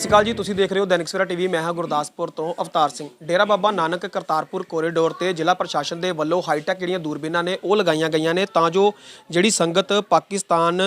ਸਤਿ ਸ਼੍ਰੀ ਅਕਾਲ ਜੀ, ਤੁਸੀਂ ਦੇਖ ਰਹੇ ਹੋ ਦੈਨਿਕ ਸਵੇਰਾ ਟੀਵੀ। ਮੈਂ ਹਾਂ ਗੁਰਦਾਸਪੁਰ ਤੋਂ ਅਵਤਾਰ ਸਿੰਘ। ਡੇਰਾ ਬਾਬਾ ਨਾਨਕ ਕਰਤਾਰਪੁਰ ਕੋਰੀਡੋਰ ਤੇ ਜ਼ਿਲ੍ਹਾ ਪ੍ਰਸ਼ਾਸਨ ਦੇ ਵੱਲੋਂ ਹਾਈਟੈਕ ਜਿਹੜੀਆਂ ਦੂਰਬੀਨਾਂ ਨੇ, ਉਹ ਲਗਾਈਆਂ ਗਈਆਂ ਨੇ ਤਾਂ ਜੋ ਜਿਹੜੀ ਸੰਗਤ ਪਾਕਿਸਤਾਨ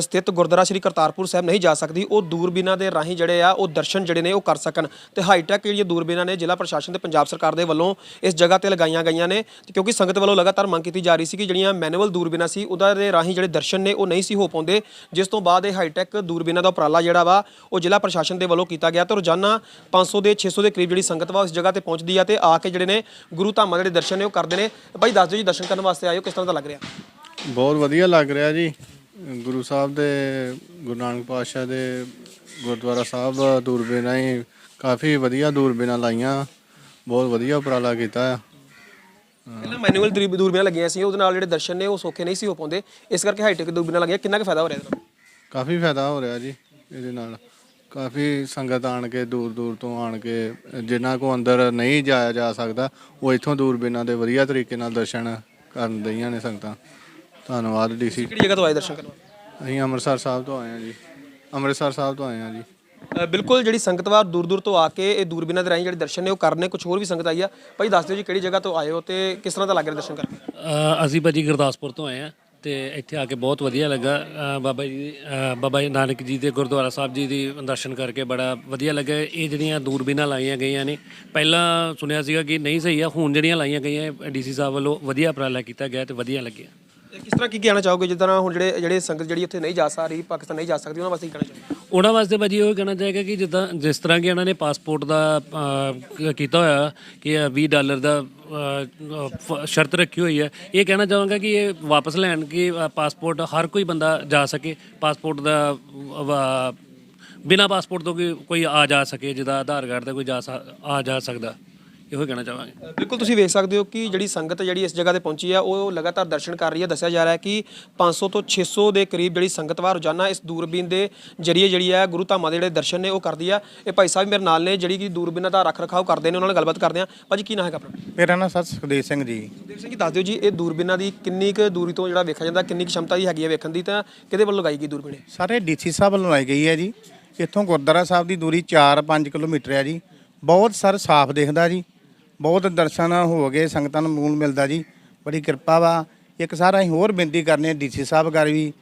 ਸਥਿਤ ਗੁਰਦੁਆਰਾ ਸ੍ਰੀ ਕਰਤਾਰਪੁਰ ਸਾਹਿਬ ਨਹੀਂ ਜਾ ਸਕਦੀ, ਉਹ ਦੂਰਬੀਨਾਂ ਦੇ ਰਾਹੀਂ ਜਿਹੜੇ ਆ, ਉਹ ਦਰਸ਼ਨ ਜਿਹੜੇ ਨੇ, ਉਹ ਕਰ ਸਕਣ। ਤੇ ਹਾਈਟੈਕ ਜਿਹੜੀਆਂ ਦੂਰਬੀਨਾਂ ਨੇ, ਜ਼ਿਲ੍ਹਾ ਪ੍ਰਸ਼ਾਸਨ ਤੇ ਪੰਜਾਬ ਸਰਕਾਰ ਦੇ ਵੱਲੋਂ ਇਸ ਜਗ੍ਹਾ ਤੇ ਲਗਾਈਆਂ ਗਈਆਂ ਨੇ। ਤੇ ਕਿਉਂਕਿ ਸੰਗਤ ਵੱਲੋਂ ਲਗਾਤਾਰ ਮੰਗ ਕੀਤੀ ਜਾ ਰਹੀ ਸੀ ਕਿ ਜਿਹੜੀਆਂ ਮੈਨੂਅਲ ਦੂਰਬੀਨਾਂ ਸੀ, ਉਹਦਾ ਦੇ ਰਾਹੀਂ ਜਿਹੜੇ ਦਰਸ਼ਨ ਨੇ, ਉਹ ਨਹੀਂ ਸੀ ਹੋ ਪਾਉਂਦੇ। ਜਿਸ ਤੋਂ ਬਾਅਦ ਇਹ ਹਾਈਟੈਕ ਦੂਰਬੀਨਾਂ ਦਾ ਉਪਰਾਲਾ ਜਿਹੜਾ ਵਾ, ਉਹ ਜ਼ਿਲ੍ਹਾ ਪ੍ਰਸ਼ਾਸਨ ਦੇ ਵੱਲੋਂ ਕੀਤਾ ਗਿਆ ਤੇ ਰੋਜ਼ਾਨਾ 500 ਦੇ 600 ਦੇ ਕਰੀਬ ਜਿਹੜੀ ਸੰਗਤ ਵਾ ਉਸ ਜਗ੍ਹਾ ਤੇ ਪਹੁੰਚਦੀ ਆ ਤੇ ਆ ਕੇ ਜਿਹੜੇ ਨੇ ਗੁਰੂ ਧਾਮਾਂ ਦੇ ਜਿਹੜੇ ਦਰਸ਼ਨ ਨੇ ਉਹ ਕਰਦੇ ਨੇ। ਭਾਈ ਦੱਸ ਦਿਓ ਜੀ ਦਰਸ਼ਨ ਕਰਨ ਵਾਸਤੇ ਆਇਓ ਕਿਸ ਤਰ੍ਹਾਂ ਦਾ ਲੱਗ ਰਿਹਾ? ਬਹੁਤ ਵਧੀਆ ਲੱਗ ਰਿਹਾ ਜੀ। ਗੁਰੂ ਸਾਹਿਬ ਦੇ ਗੁਰੂ ਨਾਨਕ ਪਾਤਸ਼ਾਹ ਦੇ ਗੁਰਦੁਆਰਾ ਸਾਹਿਬ ਦੂਰਬੀਨਾਂ ਹੀ ਕਾਫੀ ਵਧੀਆ ਦੂਰਬੀਨਾਂ ਲਾਈਆਂ। ਬਹੁਤ ਵਧੀਆ ਉਪਰਾਲਾ ਕੀਤਾ। ਆ ਪਹਿਲਾਂ ਮੈਨੂਅਲ ਦੂਰਬੀਨਾਂ ਲੱਗੀਆਂ ਸੀ ਉਹਦੇ ਨਾਲ ਜਿਹੜੇ ਦਰਸ਼ਨ ਨੇ ਉਹ ਸੌਖੇ ਨਹੀਂ ਸੀ ਹੋ ਪਾਉਂਦੇ। ਇਸ ਕਰਕੇ ਹਾਈਟੈਕ ਦੂਰਬੀਨਾਂ ਲੱਗੀਆਂ। ਕਿੰਨਾ ਕੁ ਫਾਇਦਾ ਹੋ ਰਿਹਾ ਇਹਦੇ ਕਾਫੀ ਫਾਇਦਾ ਹੋ ਰਿਹਾ ਜੀ ਇਹਦੇ ਨਾਲ। ਕਾਫੀ ਸੰਗਤ ਆਣ ਕੇ ਦੂਰ ਦੂਰ ਤੋਂ ਆਣ ਕੇ ਜਿਨ੍ਹਾਂ ਕੋ ਅੰਦਰ ਨਹੀਂ ਜਾਇਆ ਜਾ ਸਕਦਾ ਉਹ ਇੱਥੋਂ ਦੂਰਬੀਨਾਂ ਦੇ ਵਧੀਆ ਤਰੀਕੇ ਨਾਲ ਦਰਸ਼ਨ ਕਰਨ ਦਈਆਂ ਨੇ ਸੰਗਤਾਂ। ਧੰਨਵਾਦ ਡੀਸੀ ਕਿਹੜੀ ਜਗ੍ਹਾ ਤੋਂ ਆਏ ਦਰਸ਼ਨ ਕਰਨ? ਅਸੀਂ ਅੰਮ੍ਰਿਤਸਰ ਸਾਹਿਬ ਤੋਂ ਆਏ ਹਾਂ ਜੀ। ਅੰਮ੍ਰਿਤਸਰ ਸਾਹਿਬ ਤੋਂ ਆਏ ਹਾਂ ਜੀ। ਬਿਲਕੁਲ ਜਿਹੜੀ ਸੰਗਤ ਵਾ ਦੂਰ ਦੂਰ ਤੋਂ ਆ ਕੇ ਇਹ ਦੂਰਬੀਨਾਂ ਦੇ ਰਾਹੀਂ ਜਿਹੜੇ ਦਰਸ਼ਨ ਨੇ ਉਹ ਕਰਨੇ ਕੁਝ ਹੋਰ ਵੀ ਸੰਗਤ ਆਈ ਆ। ਭਾਈ ਦੱਸ ਦਿਓ ਜੀ ਕਿਹੜੀ ਜਗ੍ਹਾ ਤੋਂ ਆਏ ਹੋ ਤੇ ਕਿਸ ਤਰ੍ਹਾਂ ਦਾ ਲੱਗ ਰਿਹਾ ਦਰਸ਼ਨ ਕਰਕੇ? ਅ, ਅਸੀਂ ਭਾਜੀ ਗੁਰਦਾਸਪੁਰ ਤੋਂ ਆਏ ਆ ਤੇ ਇੱਥੇ ਆ ਕੇ ਬਹੁਤ ਵਧੀਆ ਲੱਗਾ। ਅ, ਬਾਬਾ ਜੀ ਅ, ਬਾਬਾ ਜੀ ਨਾਨਕ ਜੀ ਦੇ ਗੁਰਦੁਆਰਾ ਸਾਹਿਬ ਜੀ ਦੀ ਦਰਸ਼ਨ ਕਰਕੇ ਬੜਾ ਵਧੀਆ ਲੱਗਾ। ਇਹ ਜਿਹੜੀਆਂ ਦੂਰਬੀਨਾਂ ਲਾਈਆਂ ਗਈਆਂ ਨੇ ਪਹਿਲਾਂ ਸੁਣਿਆ ਸੀਗਾ ਕਿ ਨਹੀਂ ਸਹੀ ਆ ਹੁਣ ਜਿਹੜੀਆਂ ਲਾਈਆਂ ਗਈਆਂ ਡੀਸੀ ਸਾਹਿਬ ਵੱਲੋਂ ਵਧੀਆ ਉਪਰਾਲਾ ਕੀਤਾ ਗਿਆ ਤੇ ਵਧੀਆ ਲੱਗਿਆ। ਤੇ ਕਿਸ ਤਰ੍ਹਾਂ ਕੀ ਕਹਿਣਾ ਚਾਹੋਗੇ ਜਿੱਦਾਂ ਹੁਣ ਜਿਹੜੇ ਜਿਹੜੇ ਸੰਗਤ ਜਿਹੜੀ ਉੱਥੇ ਨਹੀਂ ਜਾ ਸਕਦੀ ਪਾਕਿਸਤਾਨ ਨਹੀਂ ਜਾ ਸਕਦੀ ਉਹਨਾਂ ਵਾਸਤੇ ਕੀ ਕਹਿਣਾ ਚਾਹੋਗੇ? ਉਹਨਾਂ ਵਾਸਤੇ ਭਾਜੀ ਉਹ ਕਹਿਣਾ ਚਾਹੇਗਾ ਕਿ ਜਿੱਦਾਂ ਜਿਸ ਤਰ੍ਹਾਂ ਕਿ ਇਹਨਾਂ ਨੇ ਪਾਸਪੋਰਟ ਦਾ ਅ, ਕੀਤਾ ਹੋਇਆ ਕਿ ਇਹ 20 ਡਾਲਰ ਦਾ ਅ, ਫ- ਸ਼ਰਤ ਰੱਖੀ ਹੋਈ ਹੈ। ਇਹ ਕਹਿਣਾ ਚਾਹਾਂਗਾ ਕਿ ਇਹ ਵਾਪਸ ਲੈਣ ਕਿ ਅ, ਪਾਸਪੋਰਟ ਹਰ ਕੋਈ ਬੰਦਾ ਜਾ ਸਕੇ। ਪਾਸਪੋਰਟ ਦਾ ਵ- ਬਿਨਾਂ ਪਾਸਪੋਰਟ ਤੋਂ ਕੋਈ ਕੋਈ ਆ ਜਾ ਸਕੇ ਜਿਹਦਾ ਆਧਾਰ ਕਾਰਡ ਤੇ ਕੋਈ ਜਾ ਸਕ- ਆ ਜਾ ਸਕਦਾ। ਇਹੋ ਹੀ ਕਹਿਣਾ ਚਾਹਾਂਗੇ। ਬਿਲਕੁਲ ਤੁਸੀਂ ਵੇਖ ਸਕਦੇ ਹੋ ਕਿ ਜਿਹੜੀ ਸੰਗਤ ਜਿਹੜੀ ਇਸ ਜਗ੍ਹਾ ਤੇ ਪਹੁੰਚੀ ਆ ਉਹ ਲਗਾਤਾਰ ਦਰਸ਼ਨ ਕਰ ਰਹੀ ਹੈ ਦੱਸਿਆ ਜਾ ਰਿਹਾ ਹੈ ਕਿ 500 ਤੋਂ 600 ਦੇ ਕਰੀਬ ਜਿਹੜੀ ਸੰਗਤ ਵਾਰ ਰੋਜ਼ਾਨਾ ਇਸ ਦੂਰਬੀਨ ਦੇ ਜਰੀਏ ਜਿਹੜੀ ਹੈ ਗੁਰੂ ਧਾਮਾਂ ਦੇ ਜਿਹੜੇ ਦਰਸ਼ਨ ਨੇ ਉਹ ਕਰਦੀ ਆ। ਇਹ ਭਾਈ ਸਾਹਿਬ ਮੇਰੇ ਨਾਲ ਨੇ ਜਿਹੜੀ ਕਿ ਦੂਰਬੀਨਾਂ ਦਾ ਰੱਖ ਰਖਾਵ ਕਰਦੇ ਨੇ ਉਹਨਾਂ ਨਾਲ ਗੱਲਬਾਤ ਕਰਦੇ ਆ। ਭਾਜੀ ਕੀ ਨਾਮ ਹੈਗਾ ਆਪਣਾ? ਮੇਰਾ ਨਾਮ ਸਰ ਸੁਖਦੇਵ ਸਿੰਘ ਜੀ। ਸੁਖਦੇਵ ਸਿੰਘ ਜੀ ਦੱਸ ਦਿਓ ਜੀ ਇਹ ਦੂਰਬੀਨਾਂ ਦੀ ਕਿੰਨੀ ਕੁ ਦੂਰੀ ਤੋਂ ਜਿਹੜਾ ਵੇਖਿਆ ਜਾਂਦਾ ਕਿੰਨੀ ਕੁ ਸ਼ਮਤਾ ਦੀ ਹੈਗੀ ਹੈ ਵੇਖਣ ਦੀ ਤਾਂ ਕਿਹਦੇ ਵੱਲੋਂ ਲਗਾਈ ਗਈ ਦੂਰਬੀਨ ਇਹ? ਸਾਰੇ ਡੀਸੀ ਸਾਹਿਬ ਵੱਲੋਂ ਲਾਈ ਗਈ ਹੈ ਜੀ। ਇੱਥੋਂ ਗੁਰਦੁਆਰਾ ਸਾਹਿਬ ਦੀ ਦੂਰੀ 4-5 ਕਿਲੋਮੀਟਰ ਹੈ ਜੀ। ਬਹੁਤ ਸਰ ਸਾਫ਼ ਦਿਖਦਾ ਜੀ। ਬਹੁਤ ਦਰਸ਼ਨ ਹੋ ਗਏ ਸੰਗਤਾਂ ਨੂੰ ਮੂਲ ਮਿਲਦਾ ਜੀ। ਬੜੀ ਕਿਰਪਾ ਵਾ। ਇੱਕ ਸਾਰਾ ਅਸੀਂ ਹੋਰ ਬੇਨਤੀ ਕਰਨੇ ਡੀਸੀ ਸਾਹਿਬ ਗਾਰੀ ਵੀ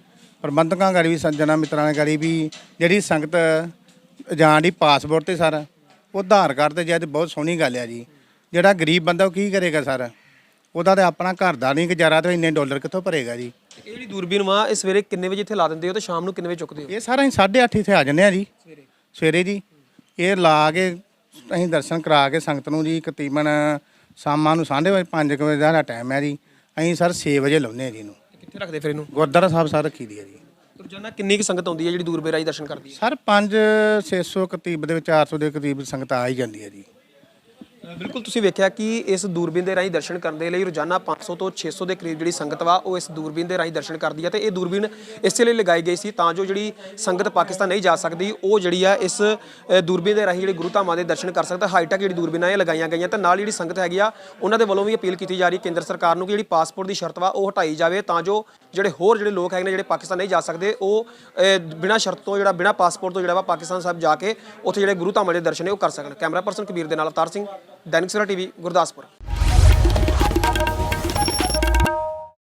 ਪ੍ਰਬੰਧਕਾਂ ਗਾਰੀ ਵੀ ਸੱਜਣਾ ਮਿੱਤਰਾਂ ਗਾਰੀ ਵੀ ਜਿਹੜੀ ਸੰਗਤ ਜਾਣ ਦੀ ਪਾਸਪੋਰਟ ਤੇ ਸਰ ਉਹ ਆਧਾਰ ਕਾਰਡ ਤੇ ਜਦ ਬਹੁਤ ਸੋਹਣੀ ਗੱਲ ਆ ਜੀ। ਜਿਹੜਾ ਗਰੀਬ ਬੰਦਾ ਉਹ ਕੀ ਕਰੇਗਾ ਸਰ? ਉਹਦਾ ਤੇ ਆਪਣਾ ਘਰ ਦਾ ਨਹੀਂ ਗੁਜ਼ਾਰਾ ਤੇ ਇੰਨੇ ਡਾਲਰ ਕਿੱਥੋਂ ਭਰੇਗਾ ਜੀ? ਇਹ ਜਿਹੜੀ ਦੂਰਬੀਨ ਵਾ ਇਹ ਸਵੇਰੇ ਕਿੰਨੇ ਵਜੇ ਇੱਥੇ ਲਾ ਦਿੰਦੇ ਹੋ ਤੇ ਸ਼ਾਮ ਨੂੰ ਕਿੰਨੇ ਵਜੇ ਚੁੱਕਦੇ ਹੋ? ਇਹ ਸਾਰਾ ਅਸੀਂ 8:30 ਇੱਥੇ ਆ ਜੰਨੇ ਆ ਜੀ। ਸਵੇਰੇ ਜੀ। ਇਹ ਲਾ ਕੇ ਅਸੀਂ ਦਰਸ਼ਨ ਕਰਾ ਕੇ ਸੰਗਤ ਨੂੰ ਜੀ ਤਕਰੀਬਨ ਸ਼ਾਮਾਂ ਨੂੰ 5:30 ਵਜੇ ਦਾ ਟਾਈਮ ਹੈ ਜੀ। ਅਸੀਂ ਸਰ 6 ਵਜੇ ਲਾਉਂਦੇ ਆ ਜੀ ਇਹਨੂੰ। ਕਿੱਥੇ ਰੱਖਦੇ ਫਿਰ ਇਹਨੂੰ? ਗੁਰਦੁਆਰਾ ਸਾਹਿਬ ਸਰ ਰੱਖੀ ਦੀ ਹੈ ਜੀ। ਰੋਜ਼ਾਨਾ ਕਿੰਨੀ ਕੁ ਸੰਗਤ ਆਉਂਦੀ ਹੈ ਜਿਹੜੀ ਦੂਰਬੀਨ ਰਾਹੀਂ ਦਰਸ਼ਨ ਕਰਦੀ ਹੈ? ਸਰ 5 600 ਕਰੀਬ ਦੇ ਵਿੱਚ 400 ਦੇ ਕਰੀਬ ਸੰਗਤ ਆ ਹੀ ਜਾਂਦੀ ਹੈ ਜੀ। ਬਿਲਕੁਲ ਤੁਸੀਂ ਵੇਖਿਆ ਕਿ ਇਸ ਦੂਰਬੀਨ ਦੇ ਰਾਹੀਂ ਦਰਸ਼ਨ ਕਰਨ ਦੇ ਲਈ ਰੋਜ਼ਾਨਾ 500 ਤੋਂ 600 ਦੇ ਕਰੀਬ ਜਿਹੜੀ ਸੰਗਤ ਵਾ, ਉਹ ਇਸ ਦੂਰਬੀਨ ਦੇ ਰਾਹੀਂ ਦਰਸ਼ਨ ਕਰਦੀ ਹੈ ਤੇ ਇਹ ਦੂਰਬੀਨ ਇਸੇ ਲਈ ਲਗਾਈ ਗਈ ਸੀ ਤਾਂ ਜੋ ਜਿਹੜੀ ਸੰਗਤ ਪਾਕਿਸਤਾਨ ਨਹੀਂ ਜਾ ਸਕਦੀ, ਉਹ ਜਿਹੜੀ ਆ ਇਸ ਦੂਰਬੀਨ ਦੇ ਰਾਹੀਂ ਜਿਹੜੀ ਗੁਰੂ ਧਾਮਾਂ ਦੇ ਦਰਸ਼ਨ ਕਰ ਸਕਦਾ। ਹਾਈਟੈਕ ਜਿਹੜੀ ਦੂਰਬੀਨਾਂ ਇਹ ਲਗਾਈਆਂ ਗਈਆਂ ਤੇ ਨਾਲ ਜਿਹੜੀ ਸੰਗਤ ਹੈਗੀ ਆ, ਉਹਨਾਂ ਦੇ ਵੱਲੋਂ ਵੀ ਅਪੀਲ ਕੀਤੀ ਜਾ ਰਹੀ, ਕੇਂਦਰ ਸਰਕਾਰ ਨੂੰ ਕਿ ਜਿਹੜੀ ਪਾਸਪੋਰਟ ਦੀ ਸ਼ਰਤ ਵਾ, ਉਹ ਹਟਾਈ ਜਾਵੇ ਤਾਂ ਜੋ ਜਿਹੜੇ ਹੋਰ ਜਿਹੜੇ ਲੋਕ ਹੈਗੇ ਨੇ ਜਿਹੜੇ ਪਾਕਿਸਤਾਨ ਨਹੀਂ ਜਾ ਸਕਦੇ, ਉਹ ਬਿਨਾਂ ਸ਼ਰਤ ਤੋਂ ਜਿਹੜਾ, ਬਿਨਾਂ ਪਾਸਪੋਰਟ ਤੋਂ ਜਿਹੜਾ ਵਾ ਪਾਕਿਸਤਾਨ ਸਾਹਿਬ ਜਾ ਕੇ ਉੱਥੇ ਜਿਹੜੇ ਗੁਰੂ ਧਾਮਾਂ ਦੇ ਦਰਸ਼ਨ ਨੇ ਉਹ ਕਰ ਸਕਣ। ਕੈਮਰਾ ਪਰਸਨ ਕਬੀਰ ਦੇ ਨਾਲ ਅਵਤਾਰ ਸਿੰਘ, ਦੈਨਿਕ ਸਵੇਰਾ ਟੀਵੀ, ਗੁਰਦਾਸਪੁਰ।